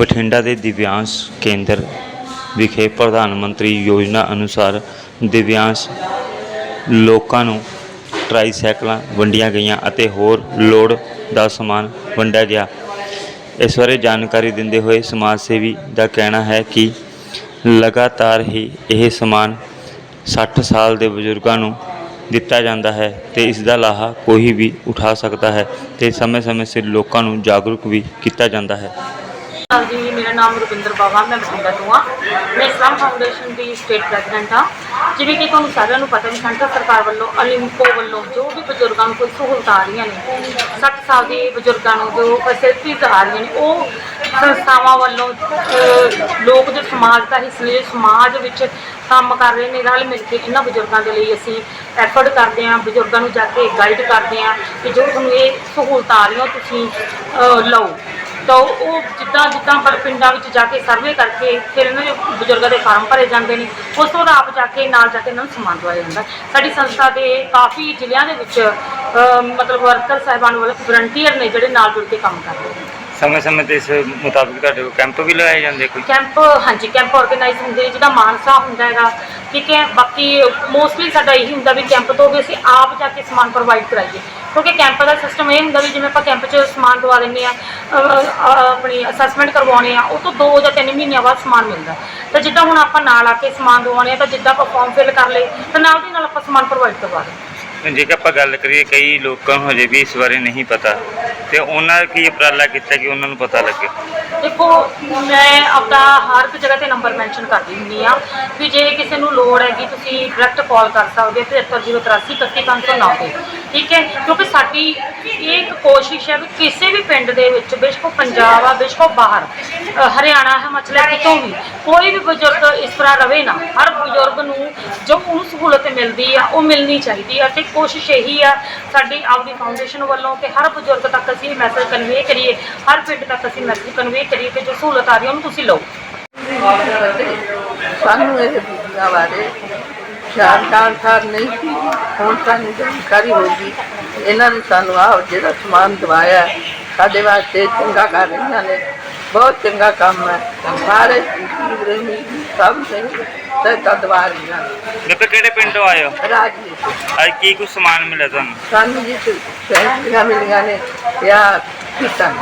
ਬਠਿੰਡਾ ਦੇ ਦਿਵਿਆਂਸ਼ ਕੇਂਦਰ ਵਿਖੇ ਪ੍ਰਧਾਨ ਮੰਤਰੀ ਯੋਜਨਾ ਅਨੁਸਾਰ ਦਿਵਿਆਂਸ਼ ਲੋਕਾਂ ਨੂੰ ਟਰਾਈਸਾਈਕਲਾਂ ਵੰਡੀਆਂ ਗਈਆਂ ਅਤੇ ਹੋਰ ਲੋੜ ਦਾ ਸਮਾਨ ਵੰਡਿਆ ਗਿਆ। ਇਸ ਬਾਰੇ ਜਾਣਕਾਰੀ ਦਿੰਦੇ ਹੋਏ ਸਮਾਜ ਸੇਵੀ ਦਾ ਕਹਿਣਾ ਹੈ ਕਿ ਲਗਾਤਾਰ ਹੀ ਇਹ ਸਮਾਨ 60 ਸਾਲ ਦੇ ਬਜ਼ੁਰਗਾਂ ਨੂੰ ਦਿੱਤਾ ਜਾਂਦਾ ਹੈ ਤੇ ਇਸ ਦਾ ਲਾਹਾ ਕੋਈ ਵੀ ਉਠਾ ਸਕਦਾ ਹੈ ਤੇ ਸਮੇਂ-ਸਮੇਂ ਸਿਰ ਲੋਕਾਂ ਨੂੰ ਜਾਗਰੂਕ ਵੀ ਕੀਤਾ ਜਾਂਦਾ ਹੈ। ਹਾਂ ਜੀ, ਮੇਰਾ ਨਾਮ ਰੁਪਿੰਦਰ ਬਾਵਾ, ਮੈਂ ਬਠਿੰਡਾ ਤੋਂ ਆ ਮੈਂ ਇਸਲਾਮ ਫਾਊਂਡੇਸ਼ਨ ਦੀ ਸਟੇਟ ਪ੍ਰੈਜ਼ੀਡੈਂਟ ਆ ਜਿਵੇਂ ਕਿ ਤੁਹਾਨੂੰ ਸਾਰਿਆਂ ਨੂੰ ਪਤਾ ਵੀ ਸੈਂਟਰ ਸਰਕਾਰ ਵੱਲੋਂ, ਅਲਿੰਕੋ ਵੱਲੋਂ ਜੋ ਵੀ ਬਜ਼ੁਰਗਾਂ ਨੂੰ ਕੋਈ ਸਹੂਲਤਾਂ ਆ ਰਹੀਆਂ ਨੇ 60 ਸਾਲ ਦੇ ਬਜ਼ੁਰਗਾਂ ਨੂੰ ਜੋ ਫੈਸਿਲਿਟੀਜ਼ ਆ ਰਹੀਆਂ ਨੇ, ਉਹ ਸੰਸਥਾਵਾਂ ਵੱਲੋਂ ਲੋਕ ਜੋ ਸਮਾਜ ਦਾ ਹਿੱਸਾ ਨੇ, ਸਮਾਜ ਵਿੱਚ ਕੰਮ ਕਰ ਰਹੇ ਨੇ, ਰਲ ਮਿਲ ਕੇ ਇਹਨਾਂ ਬਜ਼ੁਰਗਾਂ ਦੇ ਲਈ ਅਸੀਂ ਐਫਰਟ ਕਰਦੇ ਹਾਂ, ਬਜ਼ੁਰਗਾਂ ਨੂੰ ਜਾ ਕੇ ਗਾਈਡ ਕਰਦੇ ਹਾਂ ਕਿ ਜੋ ਤੁਹਾਨੂੰ ਇਹ ਸਹੂਲਤਾਂ ਆ ਰਹੀਆਂ ਉਹ ਤੁਸੀਂ ਲਓ। ਤਾਂ ਉਹ ਜਿੱਦਾਂ ਜਿੱਦਾਂ ਪਰ ਪਿੰਡਾਂ ਵਿੱਚ ਜਾ ਕੇ ਸਰਵੇ ਕਰਕੇ ਫਿਰ ਇਹਨਾਂ ਦੇ ਬਜ਼ੁਰਗਾਂ ਦੇ ਫਾਰਮ ਭਰੇ ਜਾਂਦੇ ਨੇ ਉਸ ਤੋਂ ਬਾਅਦ ਆਪ ਜਾ ਕੇ ਨਾਲ ਜਾ ਕੇ ਇਹਨਾਂ ਨੂੰ ਸਮਾਨ ਦਵਾਇਆ ਜਾਂਦਾ। ਸਾਡੀ ਸੰਸਥਾ ਦੇ ਕਾਫੀ ਜ਼ਿਲ੍ਹਿਆਂ ਦੇ ਵਿੱਚ ਅਹ, ਮਤਲਬ ਵਰਕਰ ਸਾਹਿਬਾਨ ਵੱਲੋਂ ਵਲੰਟੀਅਰ ਨੇ ਜਿਹੜੇ ਨਾਲ ਜੁੜ ਕੇ ਕੰਮ ਕਰਦੇ ਨੇ। ਸਮੇਂ-ਸਮੇਂ ਤੇ ਇਸ ਮੁਤਾਬਿਕ ਤੁਹਾਡੇ ਕੋਲ ਕੈਂਪ ਵੀ ਲਗਾਏ ਜਾਂਦੇ ਕੋਈ? ਕੈਂਪ, ਹਾਂਜੀ, ਕੈਂਪ ਆਰਗੇਨਾਈਜ਼ ਹੁੰਦੇ ਨੇ ਜਿਹਦਾ ਮਾਨਸਾ ਹੁੰਦਾ ਹੈਗਾ, ਠੀਕ ਹੈ, ਬਾਕੀ ਮੋਸਟਲੀ ਸਾਡਾ ਇਹੀ ਹੁੰਦਾ ਵੀ ਕੈਂਪ ਤੋਂ ਵੀ ਅਸੀਂ ਆਪ ਜਾ ਕੇ ਸਮਾਨ ਪ੍ਰੋਵਾਈਡ ਕਰਾਈਏ। ਕਿਉਂਕਿ ਕੈਂਪ ਦਾ ਸਿਸਟਮ ਇਹ ਹੁੰਦਾ ਵੀ ਜਿਵੇਂ ਆਪਾਂ ਕੈਂਪ 'ਚ ਸਮਾਨ ਦਵਾ ਦਿੰਦੇ ਆ ਆਪਣੀ ਅਸੈਸਮੈਂਟ ਕਰਵਾਉਣੇ ਆ ਉਹ ਤੋਂ 2 ਜਾਂ 3 ਮਹੀਨਿਆਂ ਬਾਅਦ ਸਮਾਨ ਮਿਲਦਾ। ਤਾਂ ਜਿੱਦਾਂ ਹੁਣ ਆਪਾਂ ਨਾਲ ਆ ਕੇ ਸਮਾਨ ਦਵਾਉਣੇ ਆ ਤਾਂ ਜਿੱਦਾਂ ਆਪਾਂ ਫਾਰਮ ਫਿਲ ਕਰ ਲਏ, ਤਾਂ ਨਾਲ ਦੀ ਨਾਲ ਆਪਾਂ ਸਮਾਨ ਪ੍ਰੋਵਾਈਡ ਕਰਵਾ ਦਿੰਦੇ ਜੇਕਰ ਆਪਾਂ ਗੱਲ ਕਰੀਏ, ਕਈ ਲੋਕਾਂ ਨੂੰ ਹਜੇ ਵੀ ਇਸ ਬਾਰੇ ਨਹੀਂ ਪਤਾ। ਤੇ ਉਹਨਾਂ ਕੀ ਉਪਰਾਲਾ ਕੀਤਾ ਕਿ ਉਹਨਾਂ ਨੂੰ ਪਤਾ ਲੱਗੇ? ਦੇਖੋ, ਮੈਂ ਆਪਦਾ ਹਰ ਇੱਕ ਜਗ੍ਹਾ ਤੇ ਨੰਬਰ ਮੈਂਸ਼ਨ ਕਰਦੀ ਹੁੰਦੀ ਆ ਵੀ ਜੇ ਕਿਸੇ ਨੂੰ ਲੋੜ ਹੈਗੀ, ਤੁਸੀਂ ਡਾਇਰੈਕਟ ਕਾਲ ਕਰ ਸਕਦੇ ਹੋ 7303831509 ਤੇ। ਠੀਕ ਹੈ? ਕਿਉਂਕਿ ਸਾਡੀ ਇਹ ਇੱਕ ਕੋਸ਼ਿਸ਼ ਹੈ ਵੀ ਕਿਸੇ ਵੀ ਪਿੰਡ ਦੇ ਵਿੱਚ ਬੇਸ਼ੱਕ ਪੰਜਾਬ ਆ ਬੇਸ਼ੱਕ ਬਾਹਰ ਅ, ਹਰਿਆਣਾ ਹਿਮਾਚਲ ਹੈ, ਕਿਤੋਂ ਵੀ ਕੋਈ ਵੀ ਬਜ਼ੁਰਗ ਇਸ ਤਰ੍ਹਾਂ ਰਵੇ ਨਾ ਹਰ ਬਜ਼ੁਰਗ ਨੂੰ ਜੋ ਉਹਨੂੰ ਸਹੂਲਤ ਮਿਲਦੀ ਆ ਉਹ ਮਿਲਣੀ ਚਾਹੀਦੀ ਆ। ਤੇ ਕੋਸ਼ਿਸ਼ ਇਹੀ ਆ ਸਾਡੀ ਆਪਦੀ ਫਾਊਂਡੇਸ਼ਨ ਵੱਲੋਂ ਕਿ ਹਰ ਬਜ਼ੁਰਗ ਤੱਕ ਅਸੀਂ ਮੈਸੇਜ ਕਨਵੇ ਕਰੀਏ ਹਰ ਪਿੰਡ ਤੱਕ ਅਸੀਂ ਮੈਸੇਜ ਕਨਵੇ ਕਰੀਏ ਕਿ ਜੋ ਸਹੂਲਤ ਆ ਰਹੀ ਹੈ ਉਹਨੂੰ ਤੁਸੀਂ ਲਓ। ਸਾਨੂੰ ਇਹ ਬੀਬੀਆਂ ਬਾਰੇ ਜਾਣਕਾਰੀ ਨਹੀਂ ਸੀ ਹੁਣ ਸਾਨੂੰ ਜਾਣਕਾਰੀ ਹੋ ਗਈ। ਇਹਨਾਂ ਨੇ ਸਾਨੂੰ ਆਹ ਜਿਹੜਾ ਸਮਾਨ ਦਵਾਇਆ ਸਾਡੇ ਵਾਸਤੇ ਚੰਗਾ ਕਰ ਰਹੀਆਂ ਨੇ। ਬਹੁਤ ਚੰਗਾ ਕੰਮ ਹੈ। ਸਾਰੇ ਸਭ ਨੇ ਤੇ ਦਵਾ ਰਹੀਆਂ ਨੇ ਬੇਬੇ ਕਿਹੜੇ ਪਿੰਡੋਂ ਆਏ ਹੋ? ਰਾਜੀ ਅੱਜ ਕੀ ਕੁਝ ਸਮਾਨ ਮਿਲਿਆ ਤੁਹਾਨੂੰ? ਸਾਨੂੰ ਜੀ ਸੈਂਟੀਆਂ ਮਿਲੀਆਂ ਨੇ ਜਾਂ ਕੀਤਾ